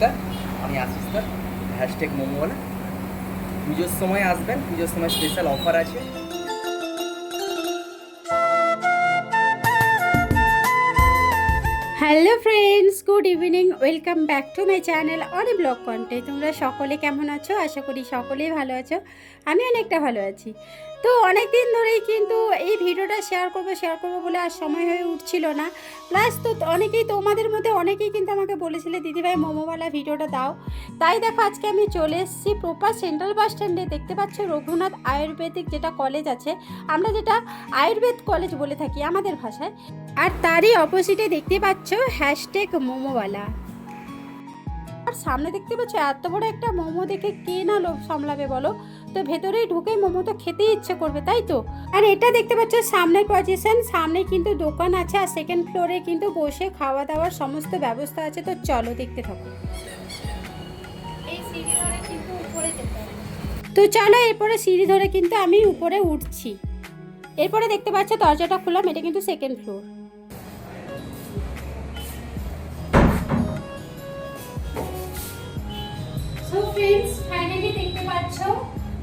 নমস্কার, আমি Ashis sir hashtag মোমোওয়ালা পুজোর সময় আসবেন, পুজোর সময় স্পেশাল অফার আছে। Hello friends good evening welcome back to my channel অনেক ব্লগ কন্টে তোমরা সকলে কেমন আছো? আশা করি সকলেই ভালো আছো। আমি অনেকটা ভালো আছি। তো অনেক দিন ধরেই কিন্তু এই ভিডিওটা শেয়ার করব শেয়ার করব বলে আর সময় হয়ে উঠছিল না। প্লাস তো অনেকেই তোমাদের মধ্যে অনেকেই কিন্তু আমাকে বলেছিলে, দিদিভাই, মোমোওয়ালা ভিডিওটা দাও। তাই দেখো, আজকে আমি চলে এসেছি প্রপার সেন্ট্রাল বাস স্ট্যান্ডে। দেখতে পাচ্ছ রঘুনাথ আয়ুর্বেদিক যেটা কলেজ আছে, আমরা যেটা আয়ুর্বেদ কলেজ বলে থাকি আমাদের ভাষায়। আর তারই অপোজিটে দেখতে পাচ্ছ হ্যাশট্যাগ মোমোওয়ালা। আর সামনে দেখতে পাচ্ছ, এত বড় একটা মোমো দেখে কে না লোভ সামলাবে বলো? তো ভেতরেই ঢুকে মোমো তো খেতেই ইচ্ছে করবে, তাই তো? আর এটা দেখতে পাচ্ছ, সামনের পজিশন সামনে কিন্তু দোকান আছে আর সেকেন্ড ফ্লোরে কিন্তু বসে খাওয়া দাওয়ার সমস্ত ব্যবস্থা আছে। তো চলো দেখতে থাকো। তো চলো এরপরে সিঁড়ি ধরে কিন্তু আমি উপরে উঠছি। এরপরে দেখতে পাচ্ছ, দরজাটা খুললাম এটা কিন্তু সেকেন্ড ফ্লোর ফ্রেন্ডস ফাইনালি দেখতে পাচ্ছ।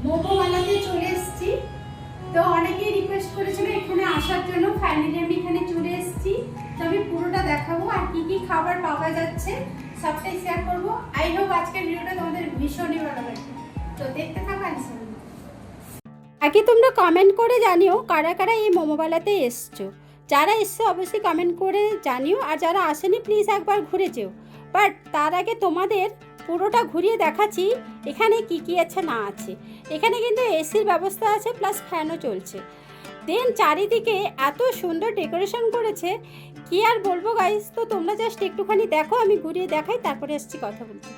মোমো বানাতে চলে এসেছি। তো অনেকেই রিকোয়েস্ট করেছিল এখানে আসার জন্য। ফাইনালি আমি এখানে চলে এসেছি। তো আমি পুরোটা দেখাবো আর কি কি খাবার পাওয়া যাচ্ছে। সবটাই শেয়ার করব। আই হোপ আজকের ভিডিওটা তোমাদের ভীষণই ভালো লাগবে। তো দেখতে থাকো আগে তোমরা কমেন্ট করে জানিও কারা কারা এই মোমোবালাতে এসছো। যারা এসছে অবশ্যই কমেন্ট করে জানিও। আর যারা আসেনি প্লিজ একবার ঘুরে যেও। বাট তার আগে তোমাদের পুরোটা ঘুরিয়ে দেখাচ্ছি, এখানে কি কি আছে না আছে। এখানে কিন্তু এসির ব্যবস্থা আছে প্লাস ফ্যানও চলছে। দেন চারিদিকে এত সুন্দর ডেকোরেশন করেছে, কি আর বলব গাইজ তো তোমরা জাস্ট একটুখানি দেখো, আমি ঘুরিয়ে দেখাই, তারপরে এসছি কথা বলতে।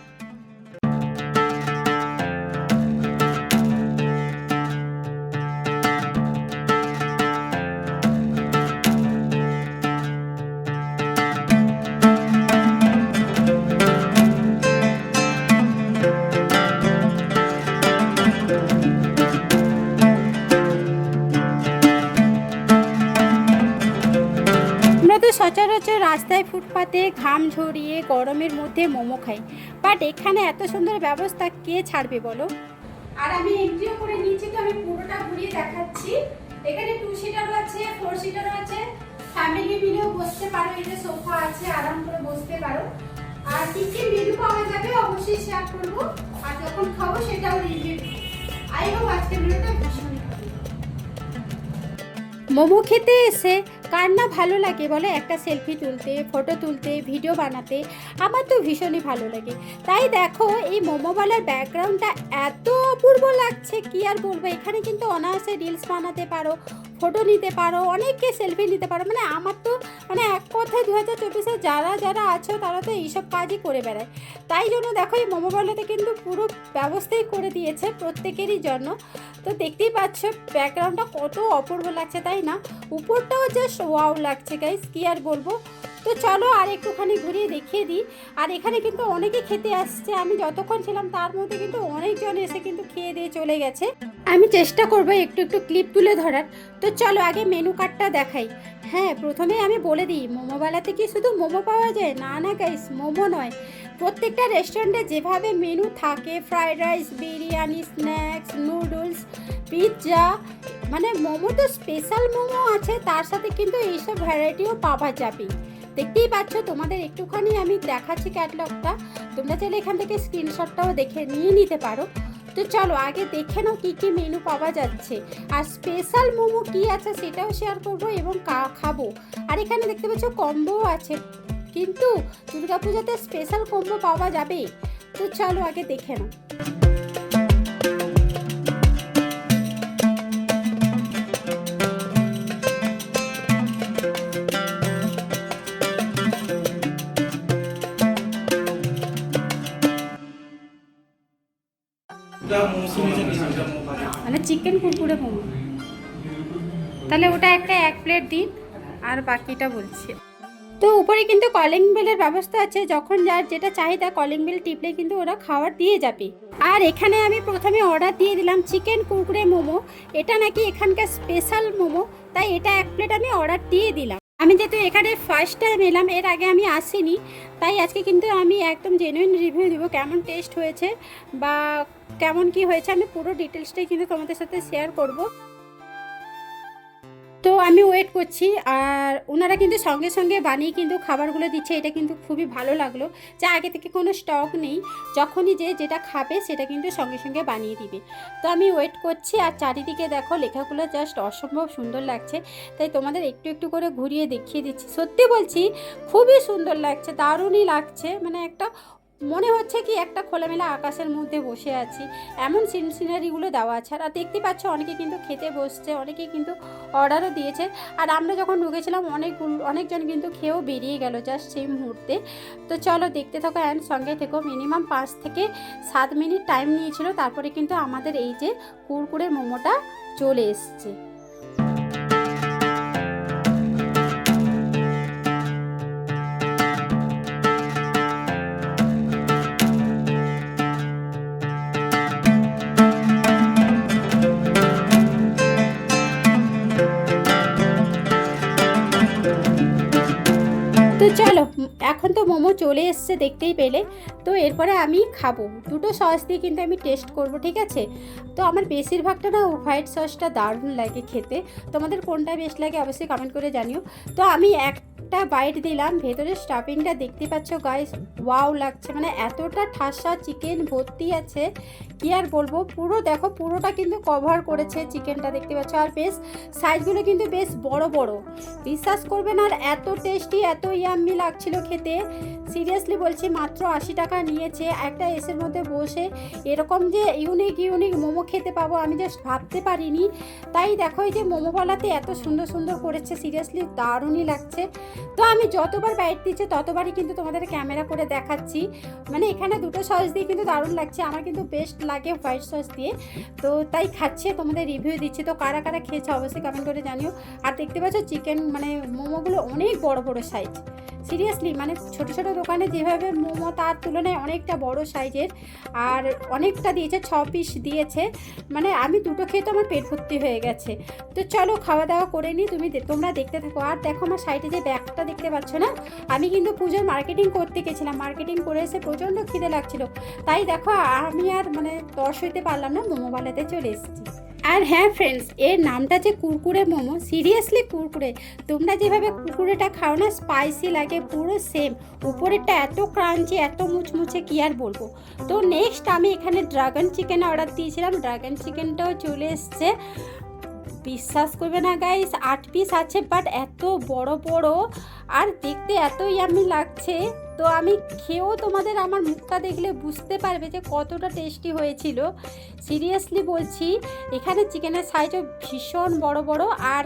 আমরা সচরাচর রাস্তায় ফুটপাতে ঘাম ঝরিয়ে গরমের মধ্যে মোমো খাই। বাট এখানে এত সুন্দর ব্যবস্থা কে ছাড়বে বলো? আর আমি এন্ট্রিও করে নিয়েছি তো আমি পুরোটা ঘুরিয়ে দেখাচ্ছি। এখানে টু সিটারও আছে ফোর সিটারও আছে। ফ্যামিলি মিলেও বসতে পারো এই যে সোফা আছে আরাম করে বসতে পারো। আর কি কি মেনু পাওয়া যাবে অবশ্যই শেয়ার করব। আর যখন খাব সেটাও রিভিউ আই হোপ আজকের ভিডিওটা লাগবে। মোমো খেতে এসে কার না ভালো লাগে বলে একটা সেলফি তুলতে ফটো তুলতে ভিডিও বানাতে, আমার তো ভীষণই ভালো লাগে। তাই দেখো, এই মোমোওয়ালার ব্যাকগ্রাউন্ডটা এত অপূর্ব লাগছে, কি আর বলব? এখানে কিন্তু অনায়াসে রিলস বানাতে পারো ফটো নিতে পারো, অনেককে সেলফি নিতে পারো। মানে আমার তো মানে এক কথায় দু হাজার চব্বিশে যারা যারা আছো, তারা তো এইসব কাজই করে বেড়ায়। তাই জন্য দেখো, এই মোমোবাইলটাতে কিন্তু পুরো ব্যবস্থাই করে দিয়েছে প্রত্যেকেরই জন্য। তো দেখতেই পাচ্ছ ব্যাকগ্রাউন্ডটা কত অপূর্ব লাগছে, তাই না? উপরটাও জাস্ট ওয়াও লাগছে গাইস কী আর বলব? তো চলো আর একটুখানি ঘুরিয়ে দেখিয়ে দিই। আর এখানে কিন্তু অনেকে খেতে আসছে। আমি যতক্ষণ ছিলাম তার মধ্যে কিন্তু অনেকজন এসে কিন্তু খেয়ে দিয়ে চলে গেছে। আমি চেষ্টা করব একটু একটু ক্লিপ তুলে ধরার। তো চলো আগে মেনু কার্ডটা দেখাই। হ্যাঁ প্রথমে আমি বলে দিই মোমোবেলাতে কি শুধু মোমো পাওয়া যায়? না না গাইস মোমো নয়। প্রত্যেকটা রেস্টুরেন্টে যেভাবে মেনু থাকে fried rice biryani snacks noodles pizza মানে মোমো তো স্পেশাল মোমো আছে, তার সাথে কিন্তু এইসব ভ্যারাইটিও পাওয়া যাবে। দেখতেই পাচ্ছ, তোমাদের একটুখানি আমি দেখাচ্ছি ক্যাটলগটা তোমরা চাইলে এখান থেকে স্ক্রিনশটটাও দেখে নিয়ে নিতে পারো। তো চলো, আগে দেখে নাও কী কী মেনু পাওয়া যাচ্ছে। আর স্পেশাল মোমো কী আছে সেটাও শেয়ার করব এবং কা- খাব। আর এখানে দেখতে পাচ্ছ কম্বোও আছে। কিন্তু দুর্গাপূজাতে স্পেশাল কম্বো পাওয়া যাবে। তো চলো, আগে দেখে নাও। মানে চিকেন কুরকুরে মোমো। তাহলে ওটা একটা এক প্লেট দিন, আর বাকিটা বলছি। তো উপরে কিন্তু কলিং বেলের ব্যবস্থা আছে, যখন যার যেটা চাহিদা কলিং বেল টিপলে কিন্তু ওরা খাবার দিয়ে যাবে। আর এখানে আমি প্রথমে অর্ডার দিয়ে দিলাম চিকেন কুরকুরে মোমো। এটা নাকি এখানকার স্পেশাল মোমো, তাই এটা এক প্লেট আমি অর্ডার দিয়ে দিলাম। আমি যেহেতু এখানে ফার্স্ট টাইম এলাম, এর আগে আমি আসিনি, তাই আজকে কিন্তু আমি একদম জেনুইন রিভিউ দিব কেমন টেস্ট হয়েছে বা কেমন কি হয়েছে আমি পুরো ডিটেলসটাই কিন্তু তোমাদের সাথে শেয়ার করব। তো আমি ওয়েট করছি আর ওনারা কিন্তু সঙ্গে সঙ্গে বানিয়ে কিন্তু খাবারগুলো দিচ্ছে, এটা কিন্তু খুবই ভালো লাগল। যে আগে থেকে কোনো স্টক নেই, যখনই যে যেটা খাবে সেটা কিন্তু সঙ্গে সঙ্গে বানিয়ে দিবে। তো আমি ওয়েট করছি আর চারিদিকে দেখো লেখাগুলো জাস্ট অসম্ভব সুন্দর লাগছে। তাই তোমাদের একটু একটু করে ঘুরিয়ে দেখিয়ে দিচ্ছি। সত্যি বলছি, খুবই সুন্দর লাগছে, দারুণই লাগছে। মানে একটা মনে হচ্ছে কি একটা খোলামেলা আকাশের মধ্যে বসে আছি। এমন সিন সিনারিগুলো দেওয়া আছে। আর দেখতে পাচ্ছ, অনেকে কিন্তু খেতে বসছে, অনেকে কিন্তু অর্ডারও দিয়েছে। আর আমরা যখন ঢুকেছিলাম অনেক অনেকজন কিন্তু খেয়েও বেরিয়ে গেল জাস্ট সেই মুহূর্তে। তো চলো দেখতে থাকো অ্যান্ড সঙ্গে থেকো। মিনিমাম পাঁচ থেকে সাত মিনিট টাইম নিয়েছিল। তারপরে কিন্তু আমাদের এই যে কুরকুরে মোমোটা চলে এসছে। চলে এসছে, দেখতেই পেলে। তো এরপরে আমি খাব। দুটো সস দিয়ে কিন্তু আমি টেস্ট করব, ঠিক আছে? তো আমার বেশিরভাগটা না হোয়াইট সসটা দারুণ লাগে খেতে। তোমাদের কোনটা বেশ লাগে অবশ্যই কমেন্ট করে জানিও। তো আমি একটা বাইট দিলাম ভেতরে স্টাফিংটা দেখতে পাচ্ছ গাইস ওয়াও লাগছে মানে এতটা ঠাসা চিকেন ভর্তি আছে, কি আর বলব? পুরো দেখো, পুরোটা কিন্তু কভার করেছে চিকেনটা দেখতে পাচ্ছ? আর বেশ সাইজগুলো কিন্তু বেশ বড় বড়। বিশ্বাস করবেন আর এত টেস্টি এত ইয়াম্মি লাগছিল খেতে। সিরিয়াসলি বলছি, মাত্র আশি টাকা নিয়েছে, একটা এসের মধ্যে বসে। এরকম যে ইউনিক ইউনিক মোমো খেতে পাবো, আমি জাস্ট ভাবতে পারিনি। তাই দেখো, এই যে মোমোওয়ালাতে এত সুন্দর সুন্দর করেছে সিরিয়াসলি দারুণই লাগছে। তো আমি যতবার বাইট দিচ্ছি ততবারই কিন্তু তোমাদের ক্যামেরা করে দেখাচ্ছি। মানে এখানে দুটো সস দিয়ে কিন্তু দারুণ লাগছে। আমার কিন্তু বেস্ট লাগে হোয়াইট সস দিয়ে। তো তাই খাচ্ছে, তোমাদের রিভিউ দিচ্ছি। তো কারা কারা খেয়েছে অবশ্যই কমেন্ট করে জানিও। আর দেখতে পাচ্ছ চিকেন মানে মোমোগুলো অনেক বড় বড় সাইজ সিরিয়াসলি মানে ছোট ছোট দোকানে যেভাবে মোমো তার তুলনায় অনেকটা বড় সাইজের আর অনেকটা দিয়েছে, ছ পিস দিয়েছে। মানে আমি দুটো খেয়ে তো আমার পেট ভর্তি হয়ে গেছে। তো চলো খাওয়া দাওয়া করে নিই তুমি তোমরা দেখতে থাকো। আর দেখো আমার সাইডে যে ব্যাগটা দেখতে পাচ্ছ না, আমি কিন্তু পুজোর মার্কেটিং করতে গেছিলাম। মার্কেটিং করে এসে প্রচণ্ড খিদে লাগছিল। তাই দেখো, আমি আর মানে দর্শ হইতে পারলাম না মোমোওয়ালাতে চলে এসেছি। আর হ্যাঁ ফ্রেন্ডস এর নামটা যে কুরকুরে মোমো সিরিয়াসলি কুরকুরে। তোমরা যেভাবে কুরকুরেটা খাও না স্পাইসি লাগে, পুরো সেম উপরেরটা এত ক্রাঞ্চি এত মুচমুচে, কি আর বলব? তো নেক্সট আমি এখানে ড্রাগন চিকেন অর্ডার দিয়েছিলাম। ড্রাগন চিকেনটাও চলে এসছে। বিশ্বাস করবে না গাইস আট পিস আছে বাট এত বড় বড়, আর দেখতে এত ইয়ামি লাগছে। তো আমি খেয়েও তোমাদের আমার মুখটা দেখলে বুঝতে পারবে যে কতটা টেস্টি হয়েছিল। সিরিয়াসলি বলছি, এখানে চিকেনের সাইজও ভীষণ বড় বড় আর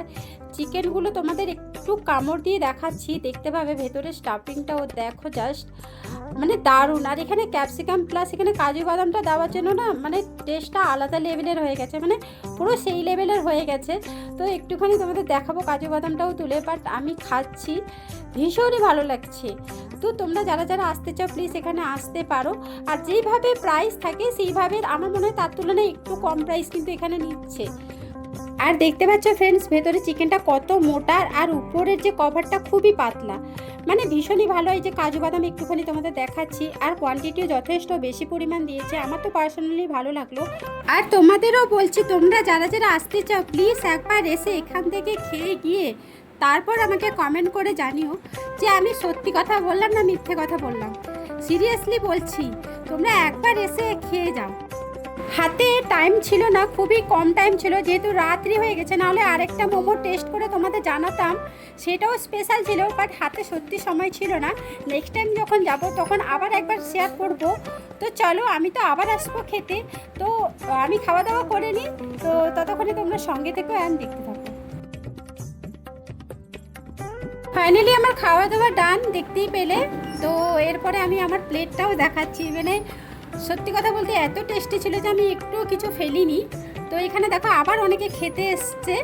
চিকেনগুলো তোমাদের একটু কামড় দিয়ে দেখাচ্ছি, দেখতে পাবে ভেতরে স্টাফিংটাও দেখো জাস্ট মানে দারুণ, আর এখানে ক্যাপসিকাম প্লাস এখানে কাজু বাদামটা দেওয়ার জন্য না মানে টেস্টটা আলাদা লেভেলের হয়ে গেছে মানে পুরো সেই লেভেলের হয়ে গেছে। তো একটুখানি তোমাদের দেখাবো কাজু বাদামটাও তুলে বাট আমি খাচ্ছি, ভীষণই ভালো লাগছে। তো তোমরা যারা যারা আসতে চাও প্লিজ এখানে আসতে পারো। আর যেইভাবে প্রাইস থাকে, সেইভাবে আমার মনে হয় তার তুলনায় একটু কম প্রাইস কিন্তু এখানে নিচ্ছে। আর দেখতে পাচ্ছ ফ্রেন্ডস ভেতরে চিকেনটা কত মোটা আর উপরের যে কভারটা খুবই পাতলা। মানে ভীষণই ভালো এই যে কাজু বাদাম একটুখানি তোমাদের দেখাচ্ছি। আর কোয়ান্টিটিও যথেষ্ট বেশি পরিমাণ দিয়েছে। আমার তো পার্সোনালি ভালো লাগল। আর তোমাদেরও বলছি, তোমরা যারা যারা আসতে চাও প্লিজ একবার এসে এখান থেকে খেয়ে গিয়ে তারপর আমাকে কমেন্ট করে জানিও যে আমি সত্যি কথা বললাম না মিথ্যে কথা বললাম। সিরিয়াসলি বলছি, তোমরা একবার এসে খেয়ে যাও। হাতে টাইম ছিল না, খুবই কম টাইম ছিল, যেহেতু রাত্রি হয়ে গেছে নাহলে আরেকটা মোমো টেস্ট করে তোমাদের জানাতাম, সেটাও স্পেশাল ছিল বাট হাতে সত্যি সময় ছিল না। নেক্সট টাইম যখন যাব, তখন আবার একবার শেয়ার করব। তো চলো, আমি তো আবার আসব খেতে। তো, আমি খাওয়া দাওয়া করে নিই। তো ততক্ষণে তোমরা সঙ্গে থেকো অ্যান্ড দেখতে ফাইনালি আমার খাওয়া দাওয়া ডান দেখতেই পেলে। তো এরপরে আমি আমার প্লেটটাও দেখাচ্ছি। মানে সত্যি কথা বলতে এত টেস্টি ছিল যে আমি একটুও কিছু ফেলিনি। তো এখানে দেখো আবার অনেকে খেতে এসছে।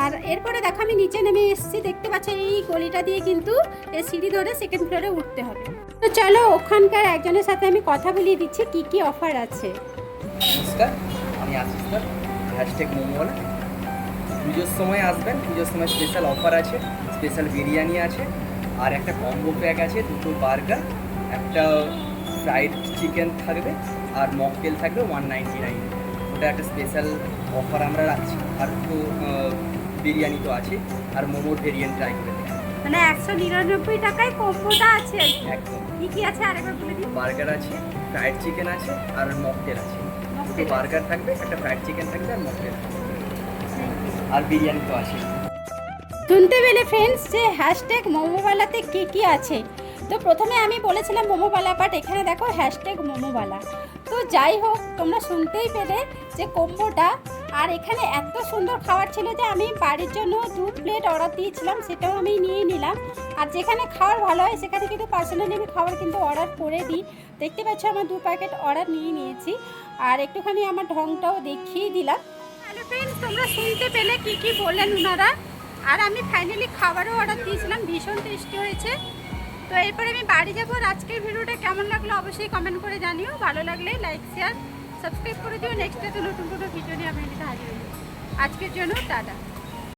আর এরপরে দেখো আমি নিচে নেমে এসেছি। দেখতে পাচ্ছ এই গলিটা দিয়ে কিন্তু এই সিঁড়ি ধরে সেকেন্ড ফ্লোরে উঠতে হবে। তো চলো ওখানকার একজনের সাথে আমি কথা বলিয়ে দিচ্ছি, কি কি অফার আছে। নমস্কার, আমি আশিস হ্যাশট্যাগ পুজোর সময় আসবেন। পুজোর সময় স্পেশাল অফার আছে স্পেশাল বিরিয়ানি আছে আর একটা কম্বো প্যাক আছে দুটো বার্গার একটা ফ্রাইড চিকেন থাকবে আর মকটেল থাকবে ওয়ান নাইনটি নাইন ওটা একটা স্পেশাল অফার আমরা রাখছি। আর তো বিরিয়ানি তো আছে আর মোমোর ভেরিয়েন্ট ট্রাই করে মানে একশো নিরানব্বই টাকায় কম্বোটা আছে আর কি। একদম। কি কি আছে আরেকবার বলে দিন। বার্গার আছে ফ্রাইড চিকেন আছে আর মকটেল আছে। দুটো বার্গার থাকবে একটা ফ্রাইড চিকেন থাকবে আর মকটেল আর বিরিয়ানি তো আছে শুনতে পেলে ফ্রেন্ডস যে হ্যাশট্যাগ মোমোওয়ালাতে কী কী আছে। তো প্রথমে আমি বলেছিলাম মোমোওয়ালা বাট এখানে দেখো হ্যাশট্যাগ মোমোওয়ালা। তো যাই হোক, তোমরা শুনতেই পেলে যে কম্বোটা আর এখানে এত সুন্দর খাবার ছিল যে আমি বাড়ির জন্য দু প্লেট অর্ডার দিয়েছিলাম, সেটাও আমি নিয়ে নিলাম। আর যেখানে খাবার ভালো হয়, সেখানে কিন্তু পার্সোনালি আমি খাবার কিন্তু অর্ডার করে দিই। দেখতে পাচ্ছ, আমার দু প্যাকেট অর্ডার নিয়ে নিয়েছি। আর একটুখানি আমার ঢংটাও দেখিয়ে দিলাম। হ্যালো ফ্রেন্ডস তোমরা শুনতে পেলে কি কি বললেন ওনারা আর আমি ফাইনালি খাবারও অর্ডার দিয়েছিলাম, ভীষণ টেস্টি হয়েছে। তো এরপরে আমি বাড়ি যাব আজকের ভিডিওটা কেমন লাগল অবশ্যই কমেন্ট করে জানিও। ভালো লাগলে লাইক শেয়ার সাবস্ক্রাইব করে দিও। নেক্সট ডে তো নতুন কোনো ভিডিও নিয়ে আমি হাজির হই আজকের জন্য টাটা।